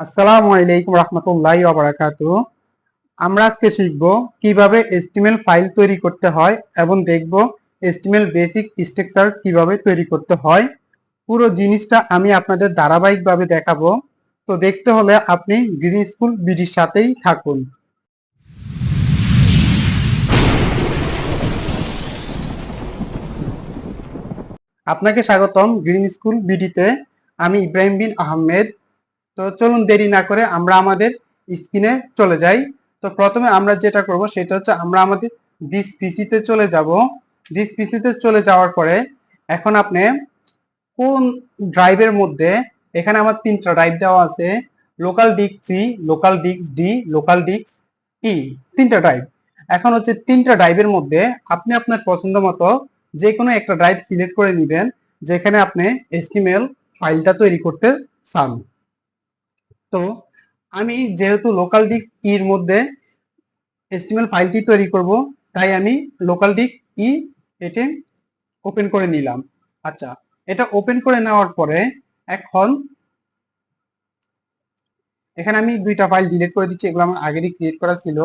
আসসালামু আলাইকুম রহমতুল্লাহি বারাকাতু আমরা আজকে শিখব কীভাবে এস্টিমেল ফাইল তৈরি করতে হয় এবং দেখব এস্টিমেল বেসিক স্ট্রাকচার কীভাবে তৈরি করতে হয়। পুরো জিনিসটা আমি আপনাদের ধারাবাহিকভাবে দেখাবো। তো দেখতে হলে আপনি গ্রিন স্কুল বিডির সাথেই থাকুন। আপনাকে স্বাগতম গ্রিন স্কুল বিডিতে। আমি ইব্রাহিম বিন আহমেদ তো চলুন দেরি না করে আমরা আমাদের স্ক্রিনে চলে যাই। তো প্রথমে আমরা যেটা করব সেটা হচ্ছে আমরা আমাদের ডিস পিসিতে চলে যাব। ডিস পিসিতে চলে যাওয়ার পরে এখন আপনি কোন ড্রাইভের মধ্যে, এখানে আমার তিনটা ড্রাইভ দেওয়া আছে local disk C local disk D local disk E তিনটা ড্রাইভ এখন হচ্ছে তিনটা ড্রাইভের মধ্যে আপনি আপনার পছন্দ মতো যে কোনো একটা ড্রাইভ সিলেক্ট করে নেবেন, যেখানে আপনি এস্টিমেল ফাইলটা তৈরি করতে চান। তো আমি যেহেতু লোকাল ডিস্ক ইর মধ্যে এস্টিমেল ফাইলটি তৈরি করব, তাই আমি লোকাল ডিস্ক ই এটি ওপেন করে নিলাম। আচ্ছা এটা ওপেন করে নেওয়ার পরে এখন এখানে আমি দুইটা ফাইল ডিলিট করে দিচ্ছি, এগুলো আমার আগেরই ক্রিয়েট করা ছিল।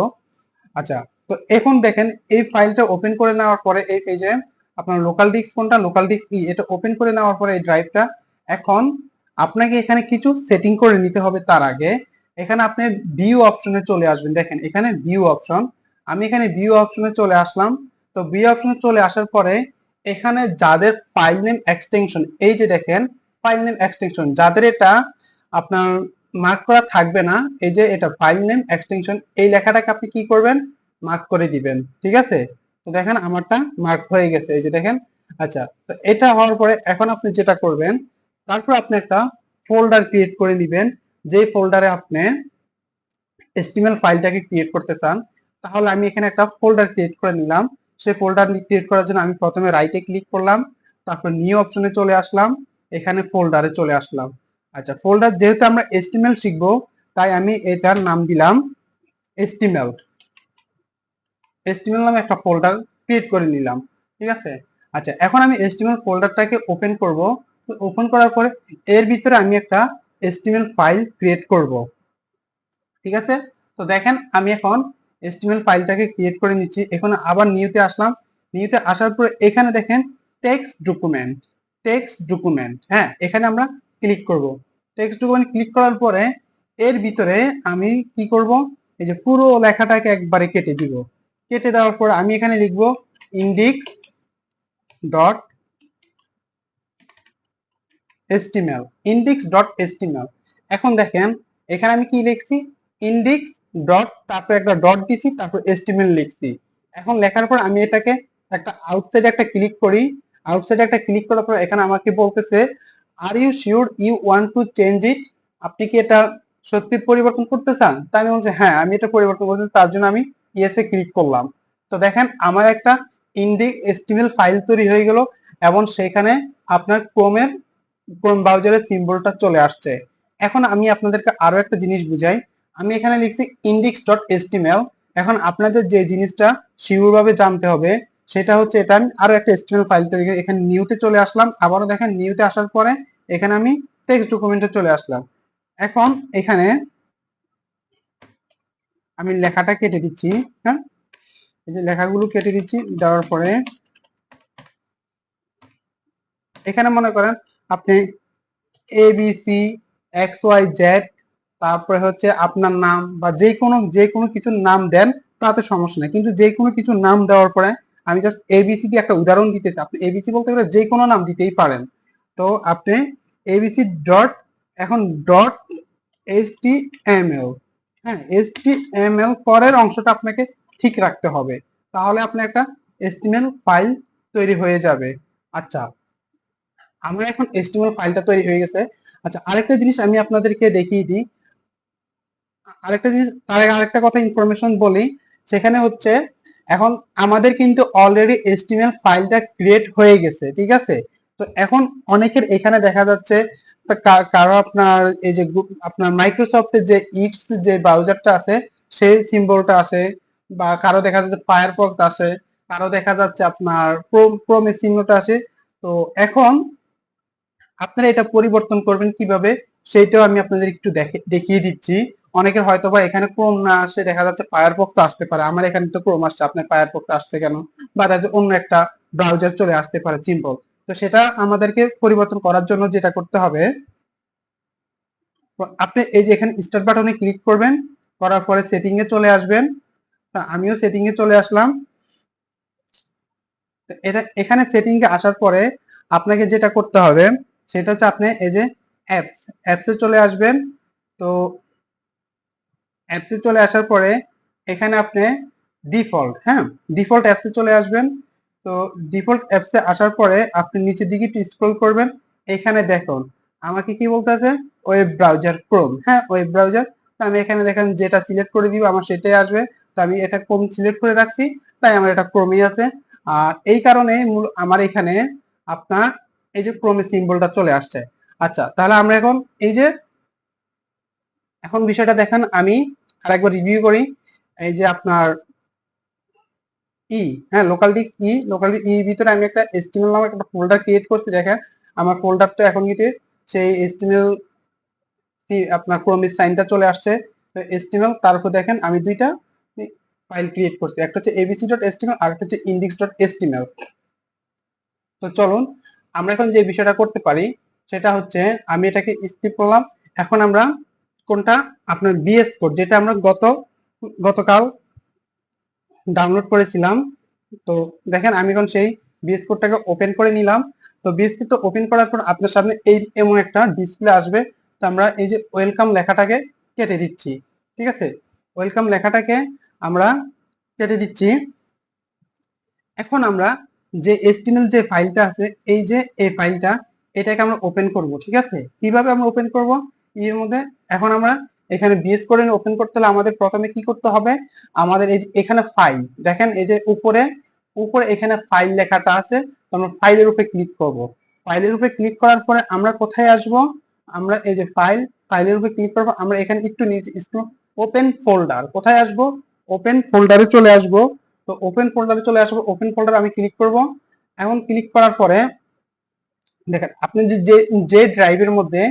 আচ্ছা তো এখন দেখেন, এই ফাইলটা ওপেন করে নেওয়ার পরে এই যে আপনার লোকাল ডিস্ক কোনটা? লোকাল ডিস্ক ই এটা ওপেন করে নেওয়ার পরে এই ড্রাইভটা এখন আপনাকে এখানে কিছু সেটিং করে নিতে হবে তার আগে। এখানে আপনি ভিউ অপশনে চলে আসবেন। দেখেন, এখানে ভিউ অপশন আমি এখানে ভিউ অপশনে চলে আসলাম। তো ভিউ অপশনে চলে আসার পরে এখানে যাদের ফাইল নেম এক্সটেনশন এই যে দেখেন ফাইল নেম এক্সটেনশন যাদের এটা আপনার মার্ক করা থাকবে না, এই যে এটা ফাইল নেম এক্সটেনশন এই লেখাটাকে আপনি কি করবেন? মার্ক করে দিবেন। ঠিক আছে? তো দেখেন, আমারটা মার্ক হয়ে গেছে। এই যে দেখেন আচ্ছা তো এটা হওয়ার পরে এখন আপনি যেটা করবেন তারপর আপনি একটা ফোল্ডার ক্রিয়েট করে নেবেন। যে ফোল্ডারে আপনি এস্টিমেল ফাইলটাকে ক্রিয়েট করতে চান, তাহলে আমি এখানে একটা ফোল্ডার ক্রিয়েট করে নিলাম। সেই ফোল্ডার ক্রিয়েট করার জন্য আমি প্রথমে রাইটে ক্লিক করলাম, তারপর নিউ অপশনে চলে আসলাম, এখানে ফোল্ডারে চলে আসলাম। আচ্ছা ফোল্ডার যেহেতু আমরা এস্টিমেল শিখব, তাই আমি এটার নাম দিলাম এস্টিমেল এস্টিমেল নামে একটা ফোল্ডার ক্রিয়েট করে নিলাম, ঠিক আছে? আচ্ছা এখন আমি এস্টিমেল ফোল্ডারটাকে ওপেন করব। ওপেন করার পরে এর ভিতরে আমি একটা এস্টিমেল ফাইল ক্রিয়েট করব। ঠিক আছে? তো দেখেন, আমি এখন এস্টিমেল ফাইলটাকে ক্রিয়েট করে নিচ্ছি। এখন আবার নিউতে আসলাম। নিউতে আসার পরে এখানে দেখেন টেক্সট ডকুমেন্ট টেক্সট ডকুমেন্ট হ্যাঁ এখানে আমরা ক্লিক করব। টেক্সট ডকুমেন্ট ক্লিক করার পরে এর ভিতরে আমি কি করব? এই যে পুরো লেখাটাকে একবারে কেটে দিব। কেটে দেওয়ার পর আমি এখানে লিখব index dot html index dot এখন দেখেন, এখানে আমি কি লিখছি? ইন্ডেক্স ডট তারপর একটা ডট দিছি, তারপর html লিখছি। এখন লেখার পর আমি এটাকে একটা আউটসাইডে একটা ক্লিক করি। আউটসাইডে একটা ক্লিক করার পর এখানে আমাকে বলতেছে are you sure you want to change it আপনি কি এটা সত্যি পরিবর্তন করতে চান? তাই আমি বলছি হ্যাঁ আমি এটা পরিবর্তন করতে তার জন্য আমি ইয়েসে ক্লিক করলাম। তো দেখেন, আমার একটা ইন্ডেক্স html ফাইল তৈরি হয়ে গেল এবং সেখানে আপনার ক্রোমের ক্রোম ব্রাউজারের সিম্বলটা চলে আসছে। এখন আমি আপনাদেরকে আরও একটা জিনিস বুঝাই। আমি এখানে লিখছি index ডট html এখন আপনাদের যে জিনিসটা শিউরভাবে জানতে হবে, সেটা হচ্ছে এটা আমি আরও একটা html ফাইল তৈরি এখানে নিউতে চলে আসলাম। আবারও দেখেন নিউতে আসার পরে এখানে আমি টেক্সট ডকুমেন্টে চলে আসলাম। এখন এখানে আমি লেখাটা কেটে দিচ্ছি হ্যাঁ? এই যে লেখাগুলো কেটে দিচ্ছি, দেওয়ার পরে এখানে মনে করেন আপনি A B C X Y Z তারপরে হচ্ছে আপনার নাম বা যে কোনো যে কোনো কিছুর নাম দেন, তাতে সমস্যা নেই। কিন্তু যে কোনো কিছুর নাম দেওয়ার পরে আমি জাস্ট এবিসি দিয়ে একটা উদাহরণ দিতেছি। আপনি এবিসি বলতে গেলে যে কোনো নাম দিতেই পারেন। তো আপনি এবিসি ডট এখন dot H T M L হ্যাঁ এইচ টি এম এল পরের অংশটা আপনাকে ঠিক রাখতে হবে। তাহলে আপনি একটা এস্টিমেল ফাইল তৈরি হয়ে যাবে। আচ্ছা আমরা এখন এস্টিমেল ফাইলটা তৈরি হয়ে গেছে। আচ্ছা আরেকটা জিনিস আমি আপনাদেরকে দেখিয়ে দিই। আরেকটা জিনিস, তার আগে আরেকটা কথা ইনফরমেশন বলি। সেখানে হচ্ছে, এখন আমাদের কিন্তু অলরেডি এস্টিমেল ফাইলটা ক্রিয়েট হয়ে গেছে, ঠিক আছে? তো এখন অনেকের এখানে দেখা যাচ্ছে কারও আপনার এই যে আপনার মাইক্রোসফটের যে ইটস যে ব্রাউজারটা আছে, সেই সিম্বলটা আছে বা কারও দেখা যাচ্ছে ফায়ারফক্স আছে কারও দেখা যাচ্ছে আপনার ক্রোম ক্রোমের চিহ্নটা আছে তো এখন আপনারা এটা পরিবর্তন করবেন কীভাবে? সেইটাও আমি আপনাদের একটু দেখে- দেখিয়ে দিচ্ছি। অনেকের হয়তো বা এখানে ক্রোম না আসে, দেখা যাচ্ছে ফায়ারফক্স আসতে পারে। আমার এখানে তো ক্রোম আসছে, আপনার ফায়ারফক্স আসছে কেন? বা তাদের অন্য একটা ব্রাউজার চলে আসতে পারে সিম্পল তো সেটা আমাদেরকে পরিবর্তন করার জন্য যেটা করতে হবে, আপনি এই যে এখানে স্টার্ট বাটনে ক্লিক করবেন, করার পরে সেটিং এ চলে আসবেন। আমিও সেটিং এ চলে আসলাম। এটা, এখানে সেটিং এ আসার পরে আপনাকে যেটা করতে হবে সেটা হচ্ছে আপনি এই যে অ্যাপস অ্যাপসে চলে আসবেন। তো অ্যাপসে চলে আসার পরে এখানে আপনি ডিফল্ট হ্যাঁ? ডিফল্ট অ্যাপসে চলে আসবেন। তো ডিফল্ট অ্যাপসে আসার পরে আপনি নিচের দিকে একটু স্ক্রল করবেন। এখানে দেখুন, আমাকে কি বলতে আছে? ওয়েব ব্রাউজার ক্রোম হ্যাঁ? ওয়েব ব্রাউজার তো আমি এখানে দেখেন যেটা সিলেক্ট করে দিব, আমার সেটাই আসবে। তো আমি এটা ক্রোম সিলেক্ট করে রাখছি, তাই আমার এটা ক্রোমই আছে। আর এই কারণে মূল আমার এখানে আপনার এই যে ক্রোমে সিম্বলটা চলে আসছে। আচ্ছা তাহলে আমরা এখন এই যে, এখন বিষয়টা দেখেন, আমি আরেকবার রিভিউ করি। এই যে আপনার ই হ্যাঁ local disk E local E ভিতরে আমি একটা এস্টিমেল নামে একটা ফোল্ডার ক্রিয়েট করছি, দেখেন। আমার ফোল্ডারটা এখন কিন্তু সেই এস্টিমেল আপনার ক্রোমের সাইনটা চলে আসছে। এস্টিমেল তারপর দেখেন, আমি দুইটা ফাইল ক্রিয়েট করছি। একটা হচ্ছে এবিসি ডট এস্টিমেল আর একটা হচ্ছে ইন্ডেক্স ডট এস্টিমেল তো চলুন আমরা এখন যে বিষয়টা করতে পারি, সেটা হচ্ছে আমি এটাকে স্কিপ করলাম। এখন আমরা কোনটা? আপনার বিএস কোড যেটা আমরা গত, গতকাল ডাউনলোড করেছিলাম। তো দেখেন, আমি এখন সেই বিএস কোডটাকে ওপেন করে নিলাম। তো বিএস কোডটা ওপেন করার পর আপনার সামনে এই, এমন একটা ডিসপ্লে আসবে। তো আমরা এই যে ওয়েলকাম লেখাটাকে কেটে দিচ্ছি, ঠিক আছে? ওয়েলকাম লেখাটাকে আমরা কেটে দিচ্ছি। এখন আমরা যে এস্টিমেল যে ফাইলটা আছে, এই যে এই ফাইলটা এটাকে আমরা ওপেন করব, ঠিক আছে? কীভাবে আমরা ওপেন করব? এর মধ্যে এখন আমরা এখানে বিএস করে ওপেন করতে হলে আমাদের প্রথমে কি করতে হবে? আমাদের এই এখানে ফাইল দেখেন এই যে উপরে উপরে এখানে ফাইল লেখাটা আছে আমরা ফাইলের উপরে ক্লিক করব। ফাইলের উপরে ক্লিক করার পরে আমরা কোথায় আসব? আমরা এই যে ফাইল ফাইলের উপরে ক্লিক করব, আমরা এখানে একটু নিচে ওপেন ফোল্ডার কোথায় আসব? ওপেন ফোল্ডারে চলে আসব। তো ওপেন ফোল্ডারে চলে আসব ওপেন ফোল্ডার আমি ক্লিক করব। এখন ক্লিক করার পরে দেখেন, আপনি যে যে ড্রাইভের মধ্যে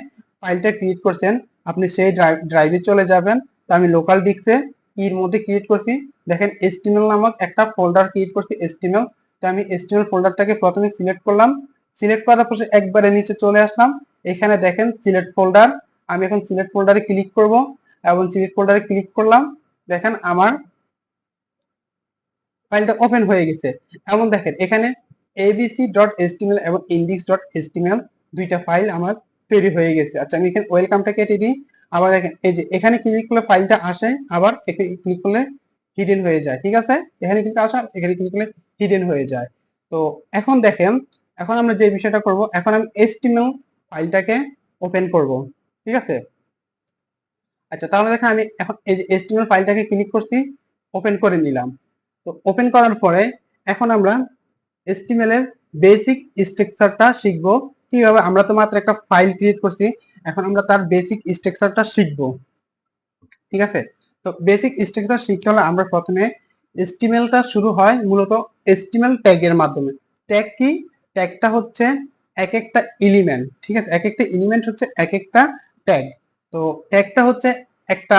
ফাইলটা ক্রিয়েট করছেন, আপনি সেই ড্রাইভে চলে যাবেন। তো আমি লোকাল ডিস্কে এর মধ্যে ক্রিয়েট করছি। দেখেন এস্টিমেল নামক একটা ফোল্ডার ক্রিয়েট করছি এস্টিমেল তো আমি এস্টিমেল ফোল্ডারটাকে প্রথমে সিলেক্ট করলাম। সিলেক্ট করার পর একবারে নিচে চলে আসলাম। এখানে দেখেন সিলেক্ট ফোল্ডার আমি এখন সিলেক্ট ফোল্ডারে ক্লিক করব। এবং সিলেক্ট ফোল্ডারে ক্লিক করলাম। দেখেন, আমার ফাইলটা ওপেন হয়ে গেছে। এমন দেখেন, এখানে এবিসি ডট এবং ইন্ডেক্স ডট দুইটা ফাইল আমার তৈরি হয়ে গেছে। আচ্ছা আমি এখানে ওয়েলকামটা কেটে দিই। আবার দেখেন, এই যে এখানে ক্লিক করলে ফাইলটা আসে, আবার এখানে ক্লিক করলে হিডেন হয়ে যায়, ঠিক আছে? এখানে ক্লিক আসা, এখানে ক্লিক করলে হিডেন হয়ে যায়। তো এখন দেখেন, এখন আমরা যে বিষয়টা করব, এখন আমি এস্টিমেল ফাইলটাকে ওপেন করব, ঠিক আছে? আচ্ছা তাহলে দেখেন আমি এখন এই যে এস্টিমেল ফাইলটাকে ক্লিক করছি ওপেন করে নিলাম। তো ওপেন করার পরে এখন আমরা এস্টিমেল এর বেসিক স্ট্রাকচারটা শিখব। কীভাবে? আমরা তো মাত্র একটা ফাইল ক্রিয়েট করছি। এখন আমরা তার বেসিক স্ট্রাকচারটা শিখব। ঠিক আছে? তো বেসিক স্ট্রাকচার শিখতে হলে আমরা প্রথমে এস্টিমেলটা শুরু হয় মূলত এস্টিমেল ট্যাগের মাধ্যমে। ট্যাগ কি? ট্যাগটা হচ্ছে এক একটা এলিমেন্ট ঠিক আছে? এক একটা এলিমেন্ট হচ্ছে এক একটা ট্যাগ তো ট্যাগটা হচ্ছে একটা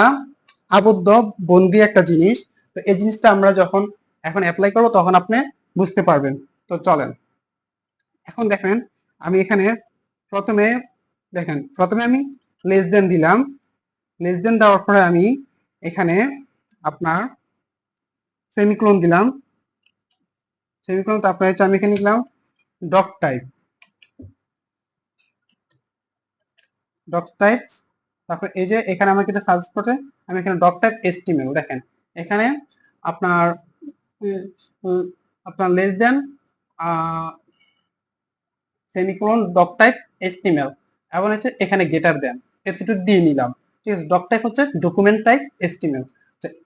আবদ্ধ, বন্দি একটা জিনিস। তো এই জিনিসটা আমরা যখন এখন অ্যাপ্লাই করব, তখন আপনি বুঝতে পারবেন। তো চলেন। এখন দেখেন, আমি এখানে প্রথমে, দেখেন, প্রথমে আমি লেস দেন দিলাম। লেস দেন দেওয়ার পরে আমি এখানে আপনার সেমিক্লোন দিলাম। সেমিক্লোন তারপরে হচ্ছে আমি এখানে লিখলাম ডক টাইপ ডক টাইপ তারপর এই যে এখানে আমাকে এটা সার্চ করতে আমি এখানে ডক টাইপ এস্টিমেল দেখেন। এখানে আপনার আপনার less than semicolon doc type HTML. এবং হচ্ছে এখানে গেটার দেন এতটুকু দিয়ে নিলাম। ঠিক আছে? ডক টাইপ হচ্ছে ডকুমেন্ট টাইপ এস্টিমেল।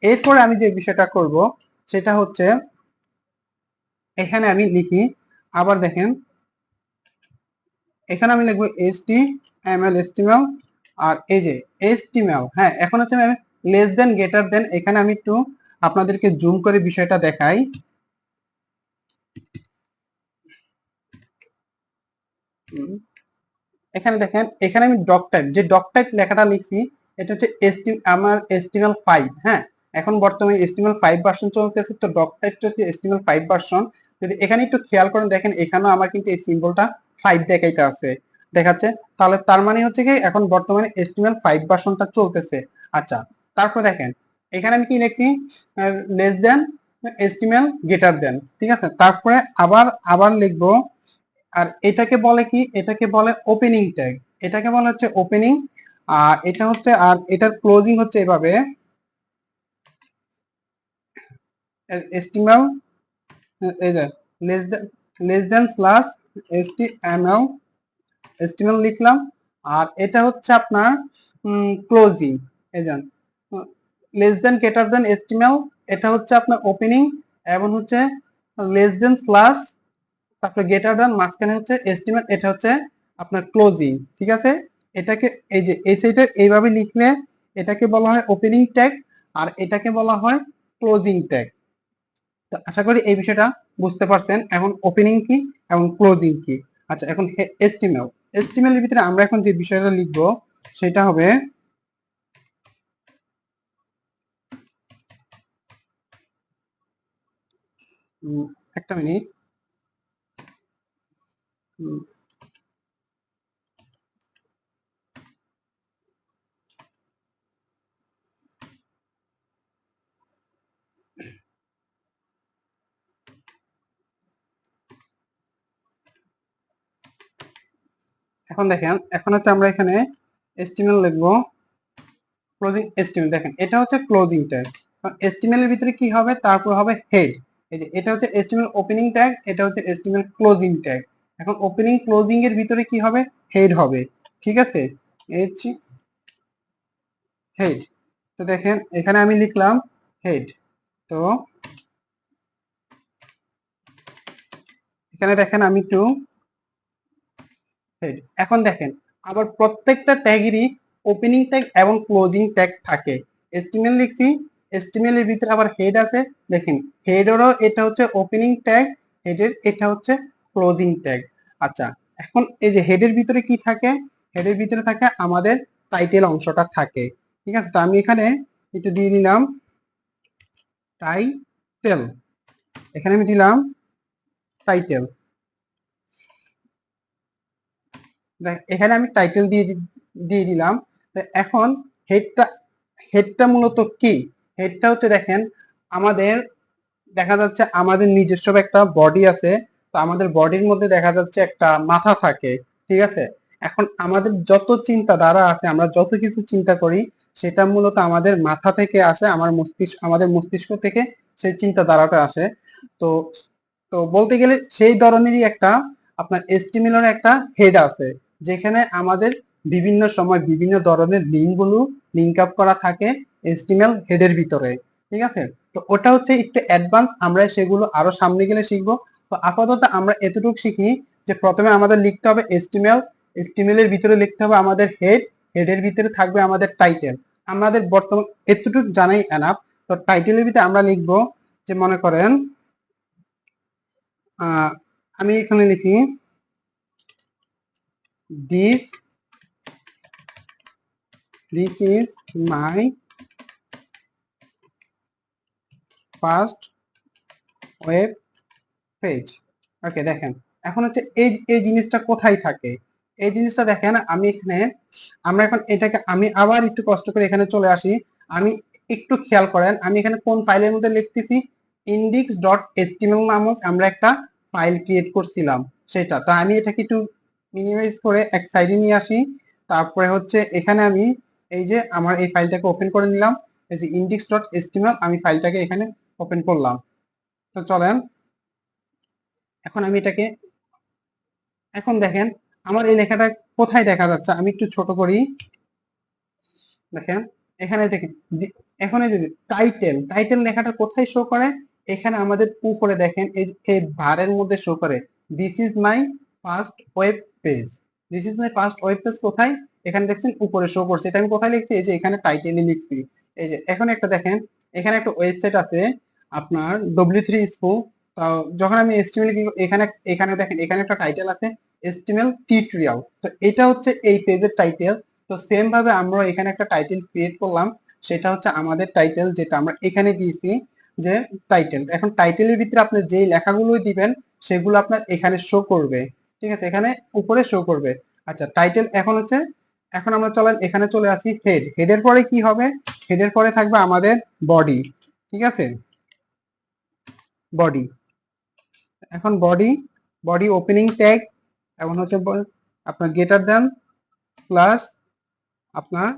এরপরে আমি যে বিষয়টা করব, সেটা হচ্ছে, এখানে আমি লিখি, আবার দেখেন, এখানে আমি লিখব H T M L HTML, আর এই যে এস্টিমেল হ্যাঁ এখন হচ্ছে আমি লেস দেন গেটার দেন এখানে আমি একটু আপনাদেরকে জুম করে বিষয়টা দেখাই। এখানে দেখেন, এখানে আমি ডক টাইপ যে ডক টাইপ লেখাটা লিখছি, এটা হচ্ছে এসটি আমার এস্টিমেল ফাইভ হ্যাঁ? এখন বর্তমানে এস্টিমেল ফাইভ ভার্সন চলতেছে, তো ডক টাইপটা হচ্ছে এস্টিমেল ফাইভ ভার্সন যদি এখানে একটু খেয়াল করেন, দেখেন এখানেও আমার কিন্তু এই সিম্বলটা ফাইভ দেখাইতে আছে। দেখাচ্ছে, তাহলে তার মানে হচ্ছে কি, এখন বর্তমানে এস্টিমেল ফাইভ ভার্সনটা চলতেছে। আচ্ছা তারপর দেখেন, এখানে আমি কি লিখছি? লেস দেন এস্টিমেল গেটার দেন ঠিক আছে? তারপরে আবার আবার লিখব, আর এটাকে বলে কি? এটাকে বলে ওপেনিং ট্যাগ এটাকে বলা হচ্ছে ওপেনিং আর এটা হচ্ছে, আর এটার ক্লোজিং হচ্ছে এভাবে, এস্টিমেল, এই যে less than less than slash HTML, HTML লিখলাম, আর এটা হচ্ছে আপনার ক্লোজিং যে less than greater than HTML এটা হচ্ছে আপনার ওপেনিং এবং হচ্ছে লেস দেন স্ল্যাশ তারপরে গ্রেটার দেন মাঝখানে হচ্ছে এস্টিমেট এটা হচ্ছে আপনার ক্লোজিং ঠিক আছে? এটাকে, এই যে, এই সাইডে এইভাবে লিখলে এটাকে বলা হয় ওপেনিং ট্যাগ আর এটাকে বলা হয় ক্লোজিং ট্যাগ তো আশা করি এই বিষয়টা বুঝতে পারছেন। এখন ওপেনিং কি এবং ক্লোজিং কি? আচ্ছা এখন এস্টিমেল এস্টিমেলের ভিতরে আমরা এখন যে বিষয়টা লিখব, সেটা হবে একটা মিনিট। এখন দেখেন, এখন হচ্ছে আমরা এখানে এস্টিমেল লিখব। ক্লোজিং এস্টিমেল দেখেন, এটা হচ্ছে ক্লোজিং ট্যাগ এস্টিমেলের ভিতরে কি হবে? তারপর হবে হেড এই যে, এটা হচ্ছে এস্টিমেল ওপেনিং ট্যাগ এটা হচ্ছে এস্টিমেল ক্লোজিং ট্যাগ এখন ওপেনিং, ক্লোজিং এর ভিতরে কি হবে? হেড হবে। ঠিক আছে? এইচ হেড তো দেখেন, এখানে আমি লিখলাম হেড তো এখানে দেখেন আমি একটু হেড এখন দেখেন আবার প্রত্যেকটা ট্যাগেরই ওপেনিং ট্যাগ এবং ক্লোজিং ট্যাগ থাকে। এস্টিমেল লিখছি এস্টিমেলের ভিতরে আবার হেড আছে, দেখেন হেডেরও এটা হচ্ছে ওপেনিং ট্যাগ হেডের এটা হচ্ছে ক্লোজিং ট্যাগ আচ্ছা এখন এই যে হেডের ভিতরে কি থাকে? হেডের ভিতরে থাকে আমাদের টাইটেল অংশটা থাকে। ঠিক আছে, তো আমি এখানে একটু দিয়ে দিলাম টাইটেল এখানে আমি দিলাম টাইটেল এখানে আমি টাইটেল দিয়ে দিয়ে দিলাম। এখন হেডটা হেডটা মূলত কি? হেডটা হচ্ছে দেখেন, আমাদের দেখা যাচ্ছে আমাদের নিজস্ব একটা বডি আছে, তো আমাদের বডির মধ্যে দেখা যাচ্ছে একটা মাথা থাকে, ঠিক আছে? এখন আমাদের যত চিন্তা ধারা আছে, আমরা যত কিছু চিন্তা করি, সেটা মূলত আমাদের মাথা থেকে আসে, আমার মস্তিষ্ক, আমাদের মস্তিষ্ক থেকে সেই চিন্তা ধারাটা আসে। তো তো বলতে গেলে সেই ধরনেরই একটা আপনার এস্টিমিলোর একটা হেড আছে, যেখানে আমাদের বিভিন্ন সময় বিভিন্ন ধরনের লিঙ্কগুলো লিঙ্ক আপ করা থাকে এস্টিমেল হেডের ভিতরে, ঠিক আছে? তো ওটা হচ্ছে একটু অ্যাডভান্স আমরা সেগুলো আরও সামনে গেলে শিখব। তো আপাতত আমরা এতটুকু শিখি যে প্রথমে আমাদের লিখতে হবে এস্টিমেল এস্টিমেলের ভিতরে লিখতে হবে আমাদের হেড হেডের ভিতরে থাকবে আমাদের টাইটেল আমাদের বর্তমান, এতটুকু জানাই এনাফ তো টাইটেলের ভিতরে আমরা লিখব যে মনে করেন আমি এখানে লিখি, this this is my first web page. ওকে দেখেন। এখন হচ্ছে এই এই জিনিসটা কোথায় থাকে? এই জিনিসটা দেখেন, আমি এখানে, আমরা এখন এটাকে, আমি আবার একটু কষ্ট করে এখানে চলে আসি। আমি একটু খেয়াল করেন, আমি এখানে কোন ফাইলের মধ্যে লিখতেছি? ইন্ডিক্স ডট এসটিএমএল নামক আমরা একটা ফাইল ক্রিয়েট করছিলাম সেটা। তো আমি এটাকে একটু মিনিমাইজ করে এক সাইডে নিয়ে আসি। তারপরে হচ্ছে এখানে আমি এই যে, আমার এই ফাইলটাকে ওপেন করে নিলাম। এই যে ইন্ডিক্স ডট এসটিএমএল আমি ফাইলটাকে এখানে ওপেন করলাম। তো চলেন, এখন আমি এটাকে, এখন দেখেন আমার এই লেখাটা কোথায় দেখা যাচ্ছে? আমি একটু ছোট করি। দেখেন, এখানে দেখেন এখানে যদি টাইটেল টাইটেল লেখাটা কোথায় শো করে? এখানে আমাদের উপরে দেখেন, এই বারের মধ্যে শো করে। This is my first web page this is my first web page কোথায়? এখানে দেখছেন, উপরে শো করছে। এটা আমি কোথায় লিখছি? এই যে এখানে টাইটেলে লিখছি। এই যে, এখন একটা দেখেন, এখানে একটা ওয়েবসাইট আছে। আপনার ডব্লিউ থ্রি স্কুল তো যখন আমি এস্টিমেট এখানে এখানে দেখেন, এখানে একটা টাইটেল আছে এস্টিমেল টিউটোরিয়াল তো এটা হচ্ছে এই পেজের টাইটেল তো সেম ভাবে আমরা এখানে একটা টাইটেল ক্রিয়েট করলাম, সেটা হচ্ছে আমাদের টাইটেল যেটা আমরা এখানে দিয়েছি, যে টাইটেল এখন টাইটেলের ভিতরে আপনি যেই লেখাগুলো দিবেন, সেগুলো আপনার এখানে শো করবে। ঠিক আছে? এখানে উপরে শো করবে। আচ্ছা টাইটেল এখন হচ্ছে, এখন আমরা চলেন, এখানে চলে আসি হেড হেডের পরে কি হবে? হেডের পরে থাকবে আমাদের বডি ঠিক আছে? বডি এখন বডি বডি ওপেনিং ট্যাগ এখন হচ্ছে আপনার গেটার দেন প্লাস আপনার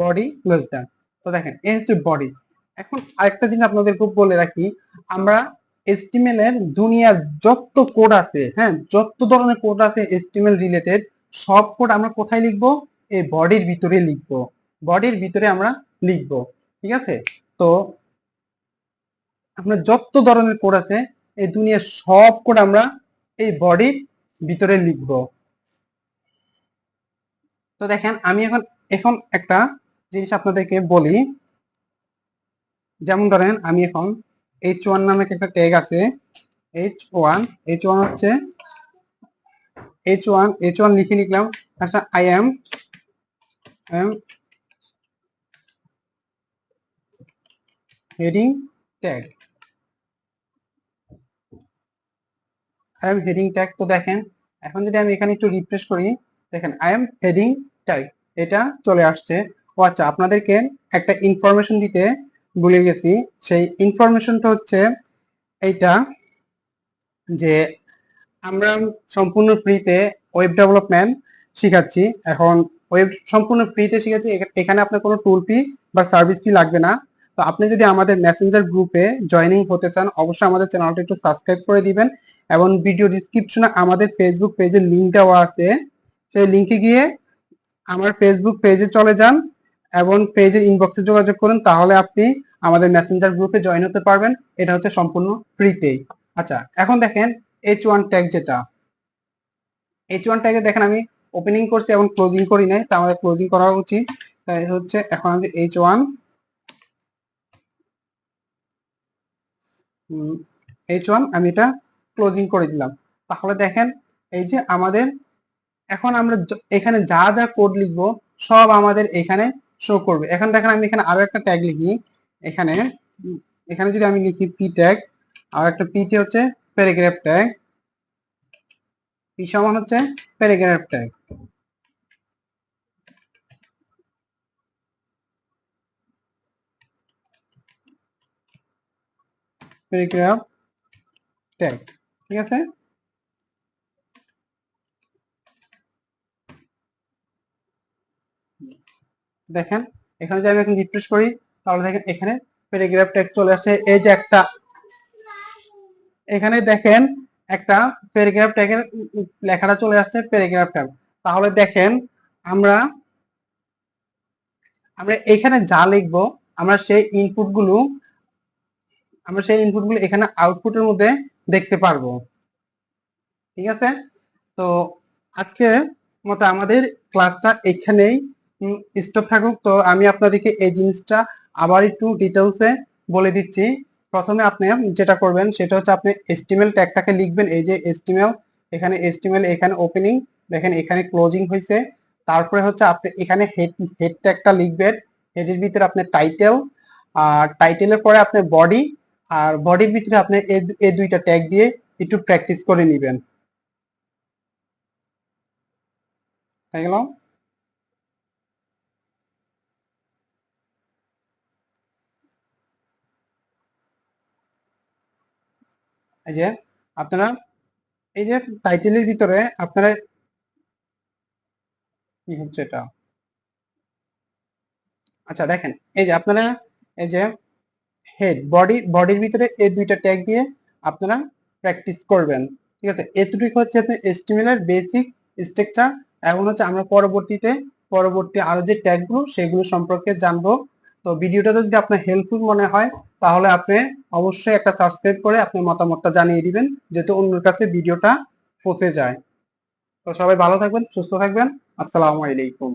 বডি প্লাস দেন তো দেখেন, এই হচ্ছে বডি এখন আরেকটা জিনিস আপনাদেরকে বলে রাখি, আমরা এস্টিমেল এর দুনিয়ার যত কোড আছে হ্যাঁ যত ধরনের কোড আছে এস্টিমেল রিলেটেড সব কোড আমরা কোথায় লিখব? এই বডির ভিতরে লিখব। বডির ভিতরে আমরা লিখব। ঠিক আছে? তো আপনার যত ধরনের কোড আছে, এই দুনিয়ার সব কোড আমরা এই বডির ভিতরে লিখব। তো দেখেন, আমি এখন এখন একটা জিনিস আপনাদেরকে বলি। যেমন ধরেন, আমি এখন এইচ ওয়ান নামে একটা ট্যাগ আছে। এইচ ওয়ান এইচ ওয়ান হচ্ছে এইচ ওয়ান এইচ ওয়ান লিখে লিখলাম আচ্ছা I am am heading tag I am heading tag তো দেখেন, এখন যদি আমি এখানে একটু রিফ্রেশ করি, দেখেন আই এম হেডিং ট্যাগ এটা চলে আসছে। ও আচ্ছা আপনাদেরকে একটা ইনফরমেশন দিতে ভুলে গেছি। সেই ইনফরমেশনটা হচ্ছে এইটা যে আমরা সম্পূর্ণ ফ্রিতে ওয়েব ডেভেলপমেন্ট শিখাচ্ছি। এখন ওয়েব সম্পূর্ণ ফ্রিতে শিখাচ্ছি, এখা- এখানে আপনার কোনো টুল ফি বা সার্ভিস ফি লাগবে না। তো আপনি যদি আমাদের মেসেঞ্জার গ্রুপে জয়েনিং হতে চান, অবশ্যই আমাদের চ্যানেলটা একটু সাবস্ক্রাইব করে দিবেন। এবং ভিডিও ডিসক্রিপশনে আমাদের ফেসবুক পেজের লিঙ্ক দেওয়া আছে। সেই লিঙ্কে গিয়ে আমার ফেসবুক পেজে চলে যান এবং পেজের ইনবক্সে যোগাযোগ করুন, তাহলে আপনি আমাদের মেসেঞ্জার গ্রুপে জয়েন হতে পারবেন। এটা হচ্ছে সম্পূর্ণ ফ্রিতেই আচ্ছা এখন দেখেন এইচ ওয়ান ট্যাগ যেটা। এইচ ওয়ান ট্যাগে দেখেন আমি ওপেনিং করছি এবং ক্লোজিং করি নাই, তা আমাদের ক্লোজিং করা উচিত। তাই হচ্ছে এখন আমি এইচ ওয়ান এইচ ওয়ান আমি এটা ক্লোজিং করে দিলাম। তাহলে দেখেন, এই যে আমাদের, এখন আমরা এখানে যা যা কোড লিখব, সব আমাদের এখানে শো করবে। এখন দেখেন, আমি এখানে আরও একটা ট্যাগ লিখি। এখানে এখানে যদি আমি লিখি পি ট্যাগ আর একটা পি তে হচ্ছে প্যারাগ্রাফ ট্যাগ পি সমান হচ্ছে প্যারাগ্রাফ ট্যাগ প্যারাগ্রাফ ট্যাগ ঠিক আছে? দেখেন, এখানে যদি আমি এখন রিফ্রেশ করি, তাহলে দেখেন এখানে প্যারাগ্রাফ ট্যাগ চলে আসছে। এই যে একটা, এখানে দেখেন একটা প্যারাগ্রাফ ট্যাগের লেখাটা চলে আসছে প্যারাগ্রাফ ট্যাগ তাহলে দেখেন, আমরা আমরা এখানে যা লিখব, আমরা সেই ইনপুটগুলো, আমরা সেই ইনপুটগুলো এখানে আউটপুটের মধ্যে দেখতে পারব। ঠিক আছে? তো আজকে মতো আমাদের ক্লাসটা এখানেই স্টপ থাকুক। তো আমি আপনাদেরকে এই জিনিসটা আবার একটু ডিটেলসে বলে দিচ্ছি। প্রথমে আপনি যেটা করবেন, সেটা হচ্ছে আপনি এস্টিমেল ট্যাগটাকে লিখবেন। এই যে এস্টিমেল এখানে এস্টিমেল এখানে ওপেনিং দেখেন এখানে ক্লোজিং হয়েছে তারপরে হচ্ছে আপনি এখানে হেড হেড ট্যাগটা লিখবেন। হেডের ভিতরে আপনি টাইটেল আর টাইটেলের পরে আপনি বডি আর বডির ভিতরে আপনি এই- দুইটা ট্যাগ দিয়ে একটু প্র্যাকটিস করে নেবেন। এই যে আপনারা, এই যে টাইটেলের ভিতরে আপনারা কি হচ্ছে এটা? আচ্ছা দেখেন, এই যে আপনারা এই যে হেড বডি বডির ভিতরে এই দুইটা ট্যাগ দিয়ে আপনারা প্র্যাকটিস করবেন। ঠিক আছে? এতটুকু হচ্ছে আপনার এস্টিমেলের বেসিক স্ট্রাকচার এখন হচ্ছে আমরা পরবর্তীতে, পরবর্তী আরও যে ট্যাগগুলো সেগুলো সম্পর্কে জানব। তো ভিডিওটা যদি আপনার হেল্পফুল মনে হয়, তাহলে আপনি অবশ্যই একটা সাবস্ক্রাইব করে আপনি মতামতটা জানিয়ে দিবেন, যেহেতু অন্যের কাছে ভিডিওটা পৌঁছে যায়। তো সবাই ভালো থাকবেন, সুস্থ থাকবেন। আসসালামু আলাইকুম।